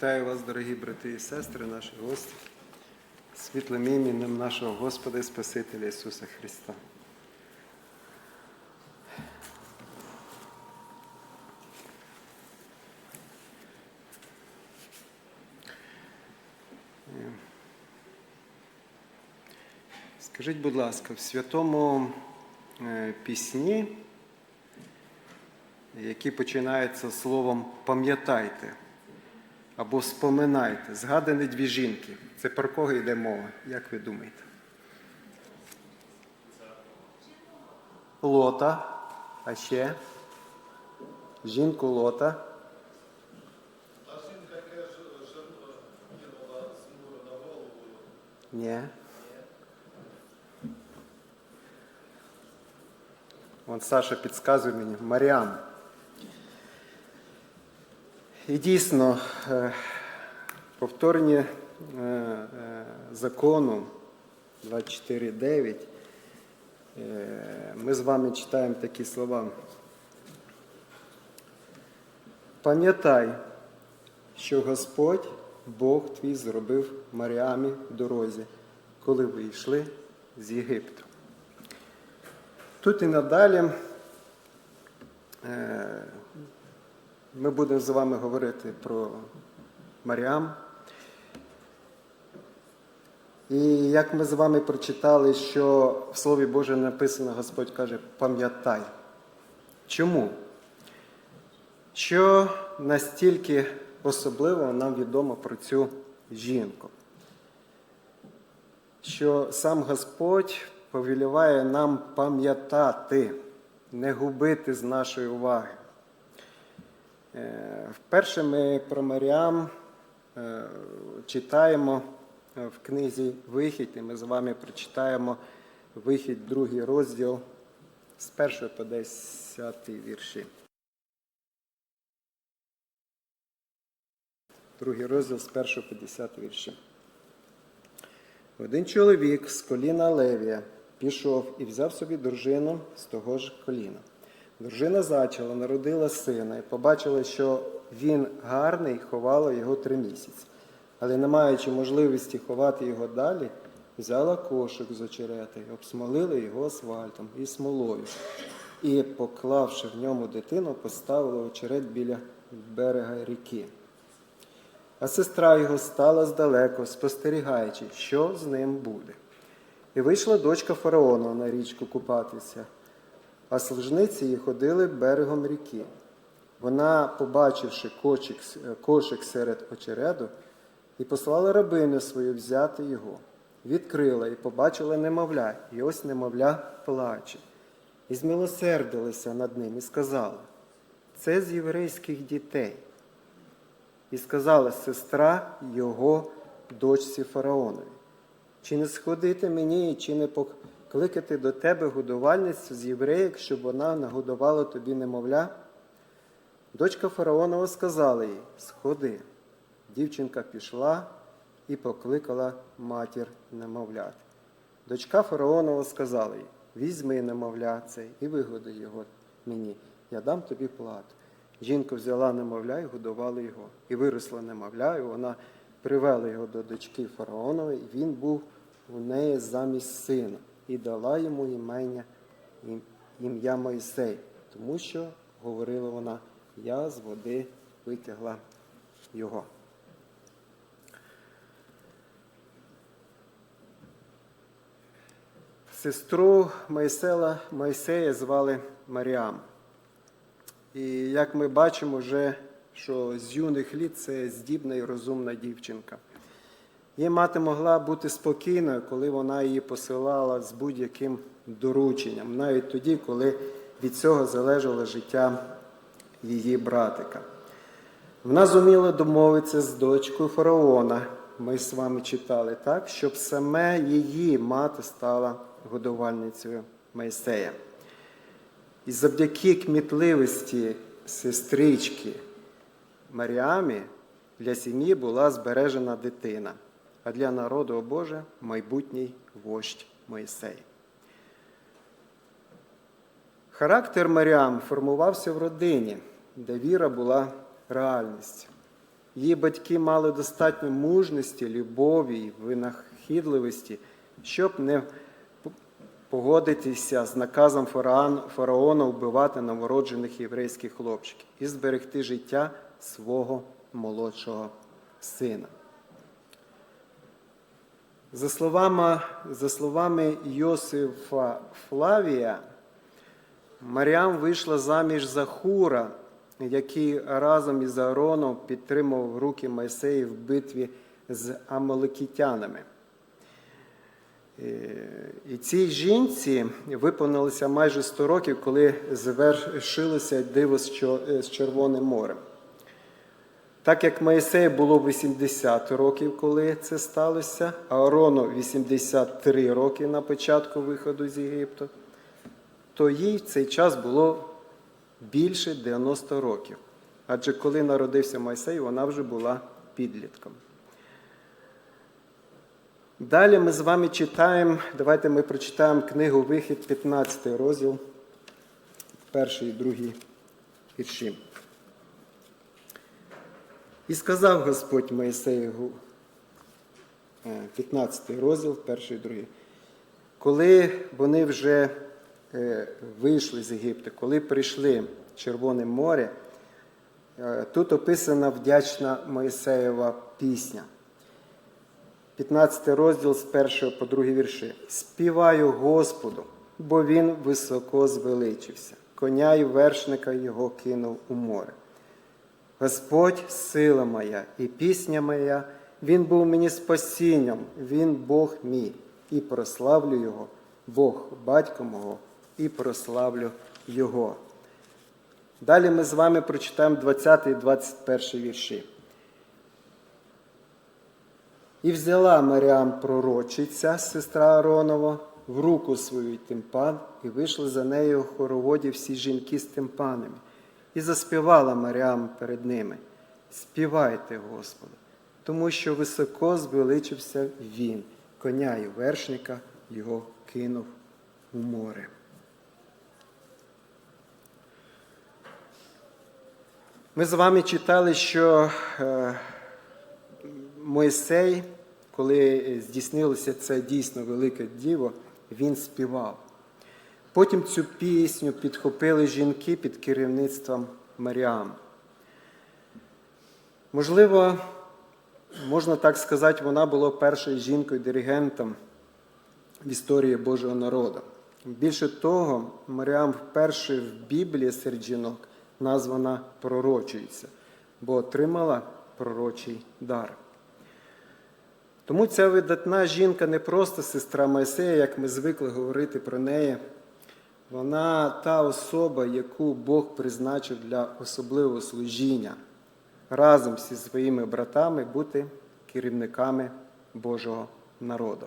Вітаю вас, дорогі брати і сестри, наші гості, світлим іменем нашого Господа і Спасителя Ісуса Христа. Скажіть, будь ласка, в святому е, пісні, які починаються словом пам'ятайте або споминайте, згадані дві жінки. Це про кого йде мова? Як ви думаєте? Лота, а ще жінку Лота. А жінка теж кинула смуру на голову. Ні. Вон Саша підказує мені Маріам. І дійсно, е, повторення е, е, закону 24.9 е, ми з вами читаємо такі слова. Пам'ятай, що Господь, Бог твій, зробив Маріамі дорозі, коли ви йшли з Єгипту. Тут і надалі ми будемо з вами говорити про Маріам. І як ми з вами прочитали, що в Слові Боже написано, Господь каже, пам'ятай. Чому? Що настільки особливо нам відомо про цю жінку? Що сам Господь повеліває нам пам'ятати, не губити з нашої уваги. Е, Вперше ми про Маріам е, читаємо е, в книзі Вихід, і ми з вами прочитаємо вихід, другий розділ з 1 по 10 вірші. Другий розділ з 1 по 10 вірші. Один чоловік з коліна Левія пішов і взяв собі дружину з того ж коліна. Дружина зачала, народила сина і побачила, що він гарний, ховала його три місяці. Але, не маючи можливості ховати його далі, взяла кошик з очерети, обсмолила його асфальтом і смолою. І, поклавши в ньому дитину, поставила очерет біля берега ріки. А сестра його стала здалеку, спостерігаючи, що з ним буде. І вийшла дочка фараона на річку купатися, а служниці її ходили берегом ріки. Вона, побачивши кошик, кошик серед очереду, і послала рабиню свою взяти його. Відкрила і побачила немовля, і ось немовля плаче. І змилосердилася над ним і сказала: це з єврейських дітей. І сказала сестра його дочці фараонові, чи не сходити мені, і чи не покликати до тебе годувальницю з євреїк, щоб вона нагодувала тобі немовля? Дочка фараонова сказала їй: Сходи. Дівчинка пішла і покликала матір немовлят. Дочка фараонова сказала їй: Візьми немовля цей і вигоди його мені, я дам тобі плату. Жінка взяла немовля і годувала його. І виросла немовля, і вона привела його до дочки фараонової, і він був у неї замість сина, і дала йому імення, ім'я Мойсей, тому що, говорила вона, я з води витягла його. Сестру Мойсела, Мойсея звали Маріам. І як ми бачимо, вже, що з юних літ це здібна і розумна дівчинка. Її мати могла бути спокійною, коли вона її посилала з будь-яким дорученням, навіть тоді, коли від цього залежало життя її братика. Вона зуміла домовитися з дочкою фараона. Ми з вами читали так, щоб саме її мати стала годувальницею Майсея. І завдяки кмітливості сестрички Маріамі для сім'ї була збережена дитина, а для народу о Боже майбутній вождь Моїсей. Характер Маріам формувався в родині, де віра була реальністю. Її батьки мали достатньо мужності, любові винахідливості, щоб не погодитися з наказом фараона вбивати новороджених єврейських хлопчиків і зберегти життя свого молодшого сина. За словами, за словами Йосифа Флавія, Маріам вийшла заміж за Хура, який разом із Аароном підтримував руки Майсеї в битві з амалекітянами. Е, І цій жінці виповнилося майже 100 років, коли завершилося диво з Червоним морем. Так як Моїсею було 80 років, коли це сталося, а Аарону 83 роки на початку виходу з Єгипту, то їй в цей час було більше 90 років. Адже коли народився Мойсей, вона вже була підлітком. Далі ми з вами читаємо, давайте ми прочитаємо книгу Вихід, 15 розділ, перший і другий вірші. І сказав Господь Моїсеєву, е, 15 розділ, перший і другий. Коли вони вже е, вийшли з Єгипту, коли прийшли в Червоне море, е, тут описана вдячна Моїсеєва пісня. 15 розділ з 1 по 2 вірші. Співаю Господу, бо він високо звеличився. Коня й вершника його кинув у море. Господь сила моя і пісня моя, Він був мені спасінням, Він Бог мій, і прославлю Його, Бог батько мого, і прославлю Його. Далі ми з вами прочитаємо 20 і 21 вірші. І взяла Маріам пророчиця, сестра Аронова, в руку свою тимпан, і вийшли за нею хороводі всі жінки з тимпанами. І заспівала Маріам перед ними. Співайте, Господу, тому що високо звеличився він, коня і вершника його кинув у море. Ми з вами читали, що е, Мойсей, коли здійснилося це дійсно велике діво, він співав. Потім цю пісню підхопили жінки під керівництвом Маріам. Можливо, можна так сказати, вона була першою жінкою-диригентом в історії Божого народу. Більше того, Маріам вперше в Біблії серед жінок названа пророчується, бо отримала пророчий дар. Тому ця видатна жінка не просто сестра Моїсея, як ми звикли говорити про неї. Вона та особа, яку Бог призначив для особливого служіння, разом зі своїми братами бути керівниками Божого народу.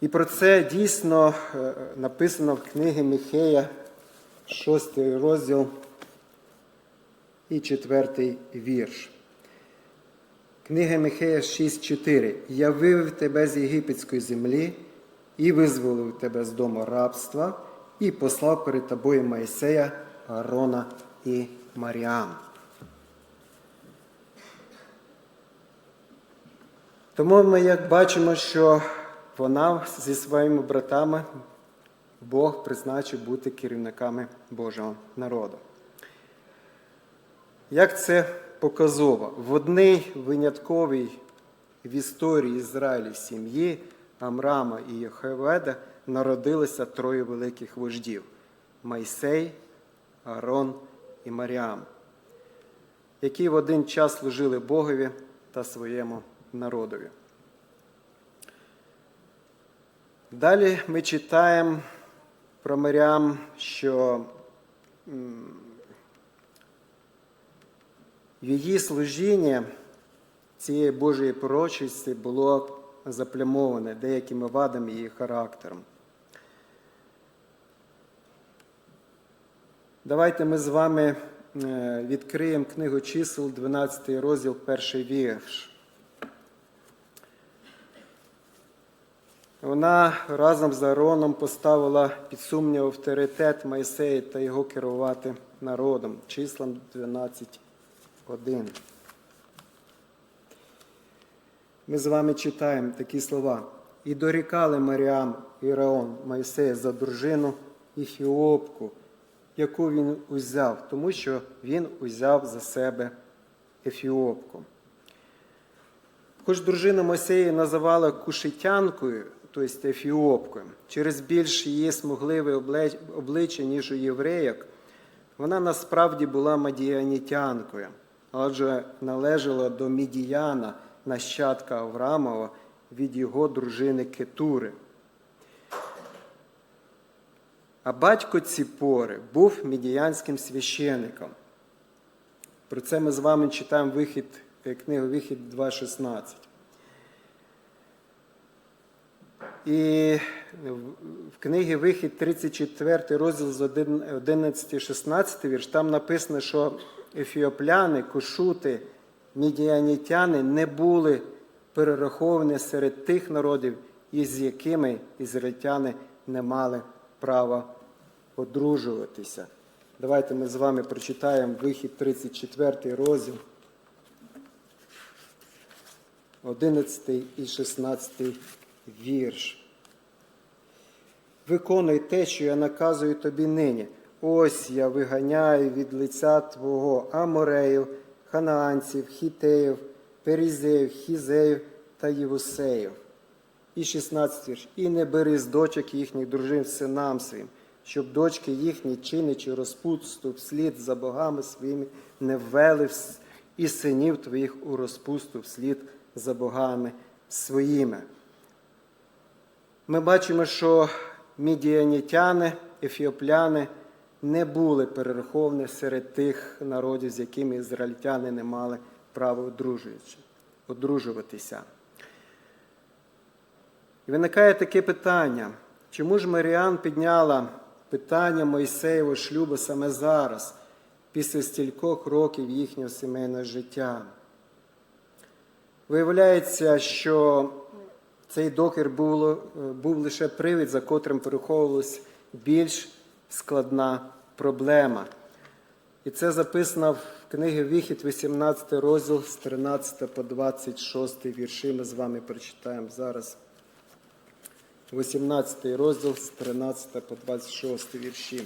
І про це дійсно е, написано в книгі Міхея, 6 розділ і 4 вірш. Книга Михея 6.4. Я вивів тебе з єгипетської землі і визволив тебе з дому рабства, і послав перед тобою Моїсея, Аарона і Маріам. Тому ми як бачимо, що вона зі своїми братами Бог призначив бути керівниками Божого народу. Як це показово? В одній винятковій в історії Ізраїлі сім'ї Амрама і Єховеда народилися троє великих вождів Майсей, Аарон і Маріам, які в один час служили Богові та своєму народові. Далі ми читаємо про Маріам, що в її служіння цієї Божої пророчості було заплямоване деякими вадами її характером. Давайте ми з вами е, відкриємо книгу чисел, 12 розділ, перший вірш. Вона разом з Аароном поставила під сумнів авторитет Майсея та його керувати народом, числом 12, 1. Ми з вами читаємо такі слова. І дорікали Маріам і Раон за дружину Іфіопку, яку він узяв, тому що він узяв за себе Ефіопку. Хоч дружина Мойсея називала кушитянкою, тобто ефіопкою, через більш її смугливе обличчя, ніж у євреїк, вона насправді була мадіанітянкою, адже належала до Мідіяна, нащадка Авраамова, від його дружини Кетури. А батько Ціпори був мідіянським священником. Про це ми з вами читаємо вихід, е, книгу Вихід 2.16. І в книгі Вихід 34 розділ з 11-16 вірш, там написано, що ефіопляни, кушути, мідіанітяни не були перераховані серед тих народів, із якими ізраїльтяни не мали права одружуватися. Давайте ми з вами прочитаємо вихід 34 розділ, 11 і 16 вірш. Виконуй те, що я наказую тобі нині. Ось я виганяю від лиця Твого Амореїв, Ханаанців, Хітеїв, Перізеїв, Хізеїв та Євусеїв. І 16 вірш. І не бери з дочок їхніх дружин синам своїм, щоб дочки їхні, чинячи розпусту вслід за богами своїми, не ввели і синів твоїх у розпусту вслід за богами своїми. Ми бачимо, що мідіанітяни, ефіопляни не були перераховані серед тих народів, з якими ізраїльтяни не мали права одружуватися. І виникає таке питання, чому ж Маріан підняла питання Мойсеєвого шлюбу саме зараз, після стількох років їхнього сімейного життя? Виявляється, що цей докір був, був лише привід, за котрим переховувалась більш складна проблема. І це записано в книгі Вихід, 18 розділ з 13 по 26 вірші. Ми з вами прочитаємо зараз. 18 розділ з 13 по 26 вірші.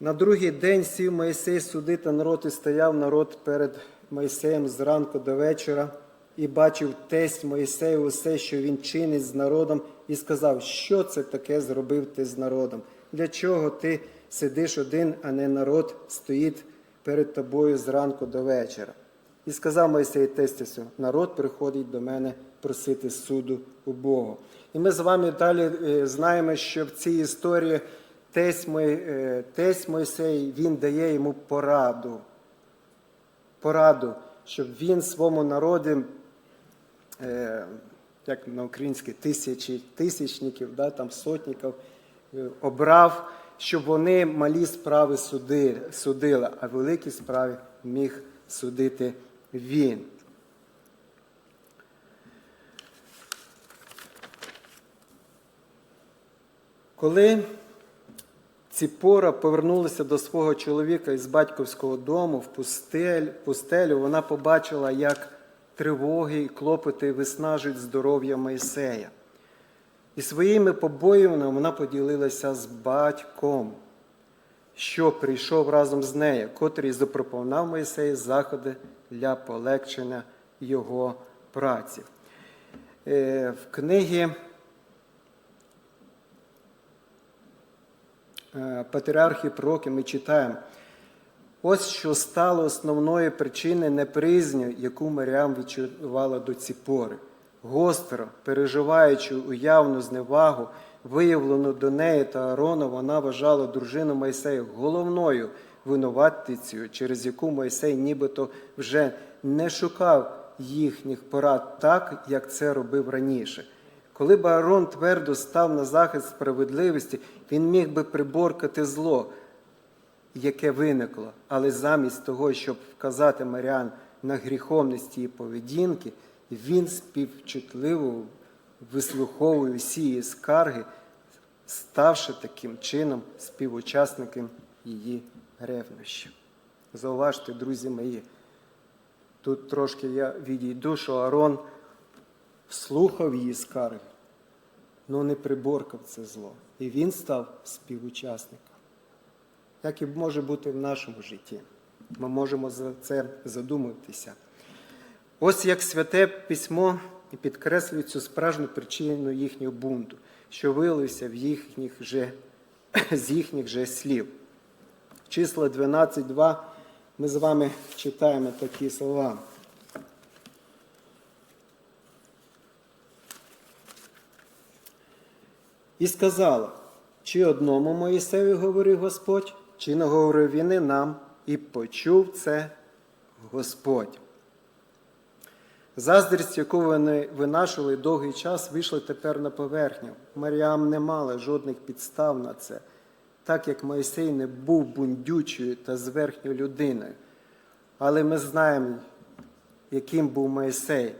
На другий день сів Моїсей судити народ і стояв народ перед Моїсеєм зранку до вечора і бачив тесть Моїсею усе, що він чинить з народом, і сказав, що це таке зробив ти з народом? Для чого ти сидиш один, а не народ стоїть перед тобою зранку до вечора? І сказав Мойсей тестісу, народ приходить до мене просити суду у Бога. І ми з вами далі е, знаємо, що в цій історії тесть, Мой, е, Мойсей, він дає йому пораду. Пораду, щоб він своєму народі, е, як на українське, тисячі тисячників, да, там сотників, е, обрав, щоб вони малі справи суди, судили, а великі справи міг судити він. Коли Ціпора повернулася до свого чоловіка із батьківського дому в пустель, пустелю, вона побачила, як тривоги і клопоти виснажують здоров'я Мойсея. І своїми побоюваннями вона поділилася з батьком, що прийшов разом з нею, котрий запропонував Мойсею заходи для полегшення його праці. Е, В книгі е, Патріархи пророки ми читаємо. Ось що стало основною причиною непризню, яку Маріам відчувала до Ціпори. Гостро, переживаючи уявну зневагу, виявлену до неї та Аарона, вона вважала дружину Мойсея головною винуватицею, через яку Мойсей нібито вже не шукав їхніх порад так, як це робив раніше. Коли б Аарон твердо став на захист справедливості, він міг би приборкати зло, яке виникло. Але замість того, щоб вказати Маріан на гріховність її поведінки, він співчутливо вислуховує всі її скарги, ставши таким чином співучасником її ревнощів. Зауважте, друзі мої, тут трошки я відійду, що Арон слухав її скарги, але не приборкав це зло. І він став співучасником. Як і може бути в нашому житті. Ми можемо за це задуматися. Ось як святе письмо підкреслює цю справжню причину їхнього бунту, що вилився в їхніх же, з їхніх же слів. Числа 12.2 ми з вами читаємо такі слова. І сказала, чи одному Моїсею говорив Господь, чи не говорив він і нам, і почув це Господь. Заздрість, яку вони винашили довгий час, вийшла тепер на поверхню. Маріам не мала жодних підстав на це, так як Моїсей не був бундючою та зверхньою людиною. Але ми знаємо, яким був Моїсей.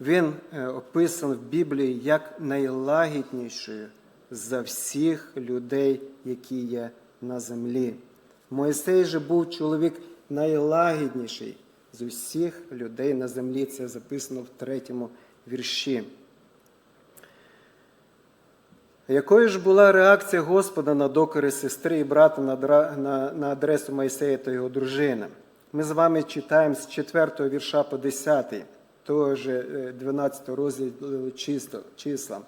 Він е, описаний в Біблії як найлагіднішою за всіх людей, які є на землі. Моїсей же був чоловік найлагідніший з усіх людей на землі. Це записано в третьому вірші. Якою ж була реакція Господа на докори сестри і брата на, адресу Моїсея та його дружини? Ми з вами читаємо з 4 вірша по 10, того ж е, 12 розділу чисто- числа.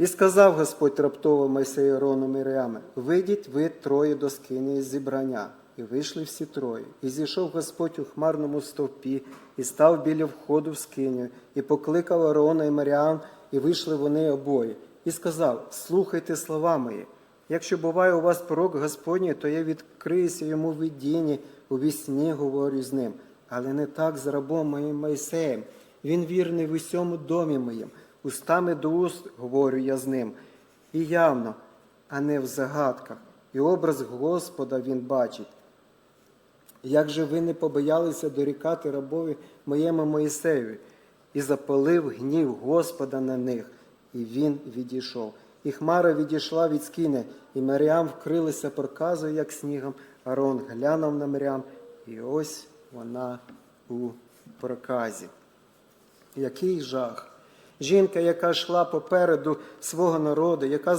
І сказав Господь раптово Мойсею Арону Мірями, вийдіть ви троє до скині зібрання. І вийшли всі троє. І зійшов Господь у хмарному стовпі, і став біля входу в скиню, і покликав Аарона і Маріам, і вийшли вони обоє. І сказав: Слухайте слова мої. Якщо буває у вас порок Господній, то я відкриюся йому в видінні, у вісні говорю з ним. Але не так з рабом моїм Мойсеєм. Він вірний в усьому домі моїм. Устами до уст говорю я з ним. І явно, а не в загадках. І образ Господа він бачить. Як же ви не побоялися дорікати рабові моєму Моїсеєві? І запалив гнів Господа на них, і він відійшов. І хмара відійшла від скини, і Маріам вкрилася проказою, як снігом. Арон глянув на Маріам, і ось вона у проказі. Який жах! Жінка, яка йшла попереду свого народу, яка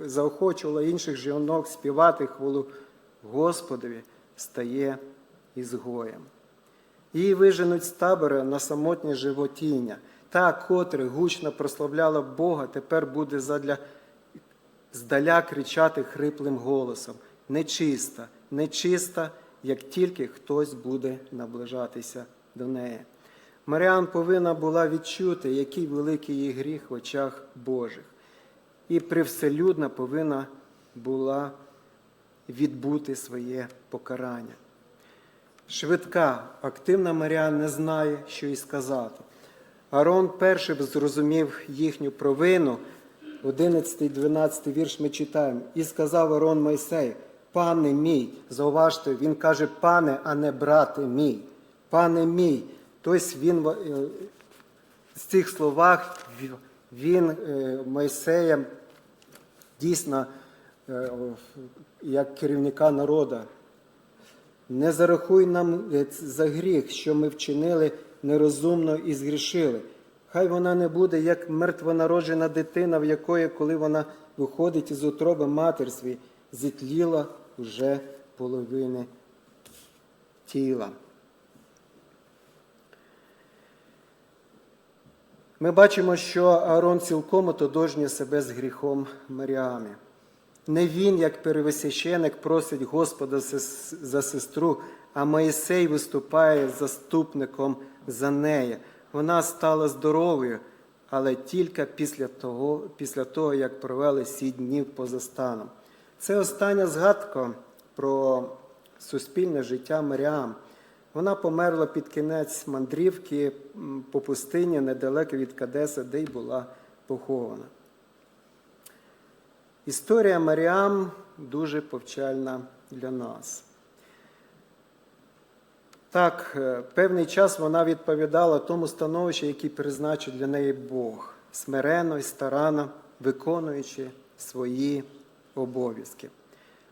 заохочувала інших жінок співати хвалу Господові, стає ізгоєм. Її виженуть з табора на самотнє животіння. Та, котре гучно прославляла Бога, тепер буде задля здаля кричати хриплим голосом: нечиста, нечиста, як тільки хтось буде наближатися до неї. Маріан повинна була відчути, який великий її гріх в очах Божих, і привселюдна повинна була відбути своє покарання. Швидка, активна Маріан не знає, що й сказати. Арон перший зрозумів їхню провину. 11-12 вірш ми читаємо. І сказав Арон Мойсей, пане мій, зауважте, він каже, пане, а не брате мій, пане мій. Тобто він е, з цих словах він е, Мойсея дійсно е, як керівника народу не зарахуй нам за гріх, що ми вчинили нерозумно і згрішили. Хай вона не буде як мертвонароджена дитина, в якої, коли вона виходить із утроби матерстві, зітліла вже половини тіла. Ми бачимо, що Аарон цілком отодожнює себе з гріхом Маріами. Не він, як первосвященик, просить Господа за сестру, а Моїсей виступає заступником за неї. Вона стала здоровою, але тільки після того, після того як провели сім днів поза станом. Це остання згадка про суспільне життя Маріам. Вона померла під кінець мандрівки по пустині недалеко від Кадеса, де й була похована. Історія Маріам дуже повчальна для нас. Так, е, певний час вона відповідала тому становищу, який призначив для неї Бог. смиренно і старанно виконуючи свої обов'язки.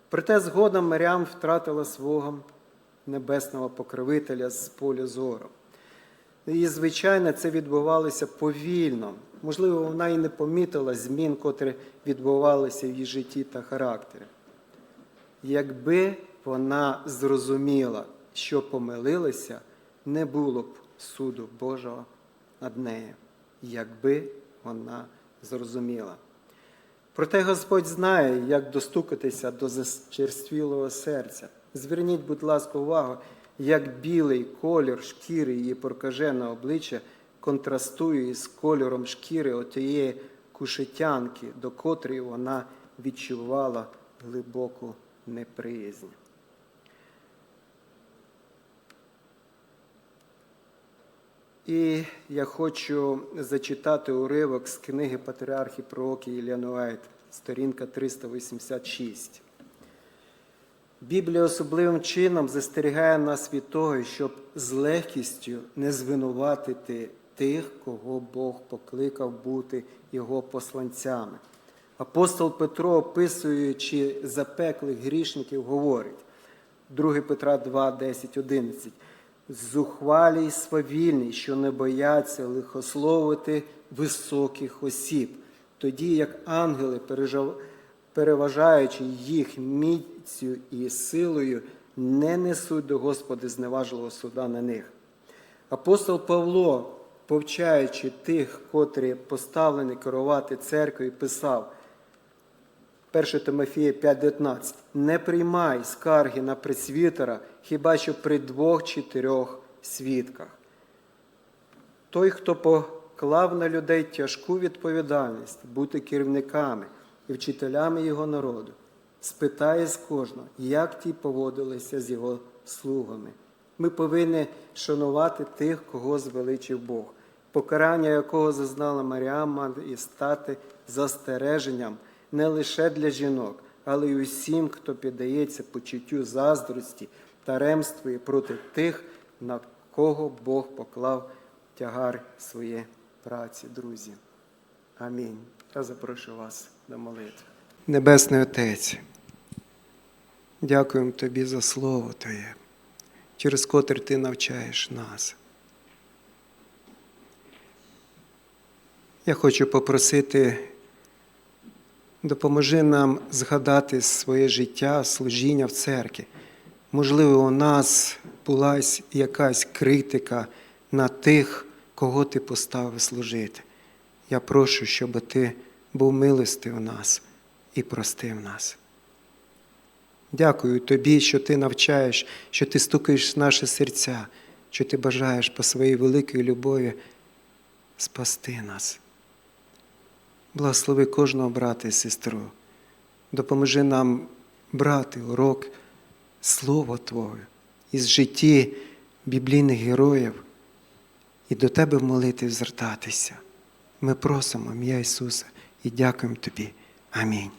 Проте згодом Мирям втратила свого небесного покровителя з полю зору. І, звичайно, це відбувалося повільно. Можливо, вона і не помітила змін, котрі відбувалися в її житті та характері. Якби вона зрозуміла, що помилилася, не було б суду Божого над нею, якби вона зрозуміла. Проте Господь знає, як достукатися до зачерствілого серця. Зверніть, будь ласка, увагу, як білий колір шкіри її прокажене обличчя контрастує із кольором шкіри отієї кушетянки, до котрої вона відчувала глибоку неприязнь. І я хочу зачитати уривок з книги Патріархії пророки Іллянуайт, сторінка 386. Біблія особливим чином застерігає нас від того, щоб з легкістю не звинуватити тих, кого Бог покликав бути його посланцями. Апостол Петро, описуючи запеклих грішників, говорить 2 Петра 2, 10, 11. Зухвалі й свавільні, що не бояться лихословити високих осіб, тоді як ангели, пережав- переважаючи їх міцю і силою, не несуть до Господа зневажливого суда на них. Апостол Павло, повчаючи тих, котрі поставлені керувати церквою, писав 1 Тимофія 5:19. Не приймай скарги на пресвітера, хіба що при двох чи трьох свідках. Той, хто поклав на людей тяжку відповідальність бути керівниками і вчителями його народу, спитає з кожного, як ті поводилися з його слугами. Ми повинні шанувати тих, кого звеличив Бог, покарання якого зазнала Маріам, має стати застереженням не лише для жінок, але й усім, хто піддається почуттю заздрості та ремству проти тих, на кого Бог поклав тягар своєї праці, друзі. Амінь. Я запрошую вас до молитви. Небесний Отець, дякуємо Тобі за Слово Твоє, через котре Ти навчаєш нас. Я хочу попросити, допоможи нам згадати своє життя, служіння в церкві. Можливо, у нас була якась критика на тих, кого ти поставив служити. Я прошу, щоб ти був милостив нас і простив нас. Дякую тобі, що ти навчаєш, що ти стукаєш в наші серця, що ти бажаєш по своїй великій любові спасти нас. Благослови кожного брата і сестру. Допоможи нам брати урок Слово Твоє із житті біблійних героїв і до Тебе в молитві звертатися. Ми просимо ім'я Ісуса і дякуємо Тобі. Амінь.